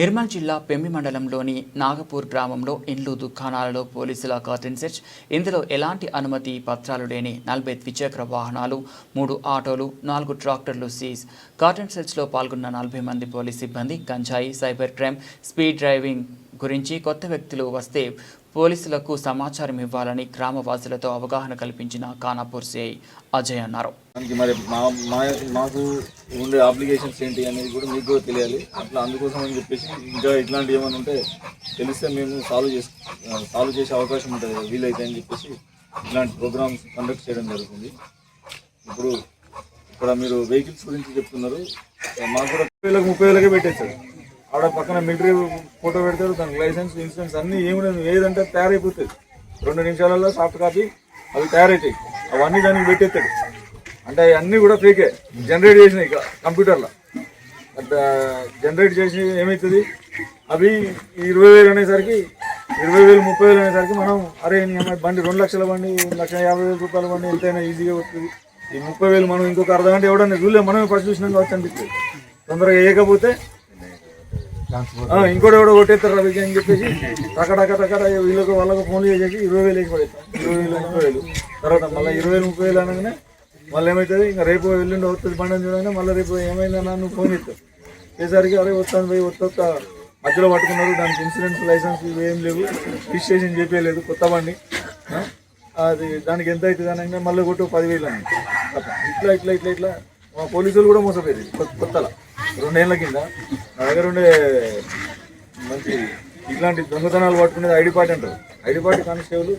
నిర్మల్ జిల్లా పెమ్మి మండలంలోని నాగపూర్ గ్రామంలో ఇండ్లు దుకాణాలలో పోలీసుల కర్టెన్ సెర్చ్ ఇందులో ఎలాంటి అనుమతి పత్రాలు లేని నలభై ద్విచక్ర వాహనాలు మూడు ఆటోలు నాలుగు ట్రాక్టర్లు సీజ్. కర్టెన్ సెర్చ్లో పాల్గొన్న నలభై మంది పోలీస్ సిబ్బంది గంజాయి సైబర్ క్రైమ్ స్పీడ్ డ్రైవింగ్ గురించి కొత్త వ్యక్తులు వస్తే పోలీసులకు సమాచారం ఇవ్వాలని గ్రామవాసులతో అవగాహన కల్పించిన ఖానాపూర్ సిఐ అజయ్ అన్నారు. మరి మా మాకు ఉండే అప్లికేషన్స్ ఏంటి అనేది కూడా మీకు కూడా తెలియాలి. అట్లా అందుకోసం అని చెప్పేసి ఇంకా ఇట్లాంటివి ఏమైనా ఉంటే తెలిస్తే మేము సాల్వ్ చేసి సాల్వ్ చేసే అవకాశం ఉంటుంది కదా, వీలైతే అని చెప్పేసి ఇట్లాంటి ప్రోగ్రామ్స్ కండక్ట్ చేయడం జరుగుతుంది. ఇప్పుడు ఇక్కడ మీరు వెహికల్స్ గురించి చెప్తున్నారు. మాకు కూడా ముప్పై వేలకు ముప్పై వేలకే పెట్టేస్తారు ఆడ పక్కన మిలిటరీ ఫోటో పెడతారు దానికి లైసెన్స్ ఇన్సూరెన్స్ అన్నీ ఏమి ఏదంటే తయారైపోతుంది. రెండు నిమిషాలలో సాఫ్ట్ కాపీ అవి తయారవుతాయి అవన్నీ దానికి పెట్టేస్తాడు. అంటే అన్నీ కూడా ఫేకే జనరేట్ చేసినాయి ఇక కంప్యూటర్లో. జనరేట్ చేసి ఏమవుతుంది అవి ఇరవై వేలు అనేసరికి ఇరవై వేలు ముప్పై వేలు అనేసరికి మనం అరే నీ అమ్మాయి బండి రెండు లక్షల బండి లక్ష యాభై వేల రూపాయల బండి ఎంతైనా ఈజీగా వస్తుంది. ఈ ముప్పై వేలు మనం ఇంకొక అర్ధ గంట ఎవడన్నా చూడలేదు మనమే ఫస్ట్ చూసినాం కావచ్చు అనిపిస్తుంది. తొందరగా వేయకపోతే ఇంకోటి ఎవడో కొట్టేస్తారు రవికి అని చెప్పేసి టకటక టకట వీళ్ళకి వాళ్ళకి ఫోన్లు చేసేసి ఇరవై వేలు పడేస్తాం ఇరవై వేలు ముప్పై వేలు. తర్వాత మళ్ళీ ఇరవై వేలు ముప్పై వేలు అనగానే మళ్ళీ ఏమవుతుంది ఇంకా రేపు ఎల్లుండి వస్తుంది బండి అని చూడగానే మళ్ళీ రేపు ఏమైందన్నా నువ్వు ఫోన్ చేస్తావు. చేసరికి అరే వస్తాను పోయి వస్తా మధ్యలో పట్టుకున్నారు దానికి ఇన్సూరెన్స్ లైసెన్స్ ఇవి ఏం లేవు. రిజిస్ట్రేషన్ చేయలేదు కొత్త బండి. అది దానికి ఎంత అవుతుంది అనగానే మళ్ళీ కొట్టు పదివేలు అని ఇట్లా ఇట్లా ఇట్లా ఇట్లా. మా పోలీసులు కూడా మోసపోయారు కొత్త కొత్తలా. రెండేళ్ళ కింద నా దగ్గర ఉండే మంచి ఇట్లాంటి దొంగతనాలు పట్టుకునేది ఐడి పార్టీ అంటారు. ఐడి పార్టీ కానిస్టేబుల్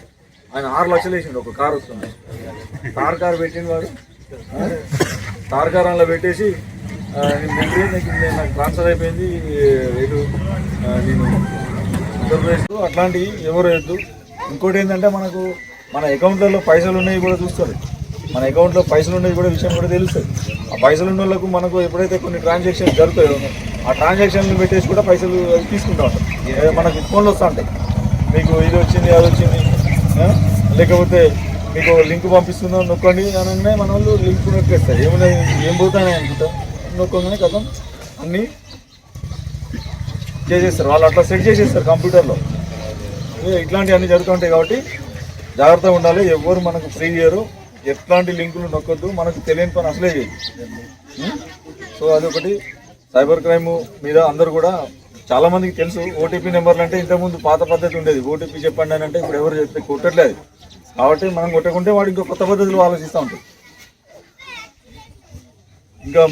ఆయన ఆరు లక్షలు వేసిండు ఒక కారు వస్తుంది. తార్ కారు పెట్టిండు వాడు. తార్ కార్ అందులో పెట్టేసి నేను నాకు ట్రాన్స్ఫర్ అయిపోయింది రేటు నేను ఉత్తరప్రదేశ్లో అట్లాంటివి ఎవరు వేయద్దు ఇంకోటి ఏంటంటే మనకు మన అకౌంట్లలో పైసలు ఉన్నాయి కూడా చూస్తారు. మన అకౌంట్లో పైసలు ఉండేది కూడా విషయం కూడా తెలుస్తుంది ఆ పైసలు ఉన్న వాళ్ళకు మనకు ఎప్పుడైతే కొన్ని ట్రాన్సాక్షన్స్ జరుగుతాయో ఆ ట్రాన్సాక్షన్లు పెట్టేసి కూడా పైసలు తీసుకుంటా ఉంటాం. మనకు మనకి ఫోన్లు వస్తూ ఉంటాయి మీకు ఇది వచ్చింది అది వచ్చింది లేకపోతే మీకు లింక్ పంపిస్తుందో నొక్కండి అనగానే మన వాళ్ళు లింక్ నొక్కేస్తారు. ఏమున్నాయి ఏం పోతాయని అనుకుంటా? నొక్కగానే కథం అన్నీ చేసేస్తారు. వాళ్ళు అట్లా సెట్ చేసేస్తారు కంప్యూటర్లో. ఇట్లాంటివన్నీ జరుగుతుంటాయి కాబట్టి జాగ్రత్తగా ఉండాలి. ఎవరు మనకు ఫ్రీ చేయరు. ఎట్లాంటి లింకులు నొక్కొద్దు మనకు తెలియని పని అసలే చేయదు సో అదొకటి. సైబర్ క్రైమ్ మీద అందరూ కూడా చాలా మందికి తెలుసు. ఓటీపీ నెంబర్లు అంటే ఇంతకుముందు పాత పద్ధతి ఉండేది. ఓటీపీ చెప్పండి అని అంటే ఇప్పుడు ఎవరు చెప్తే కొట్టట్లేదు. కాబట్టి మనం కొట్టకుంటే వాడు ఇంకో కొత్త పద్ధతులు ఆలోచిస్తూ ఉంటాడు. ఇంకా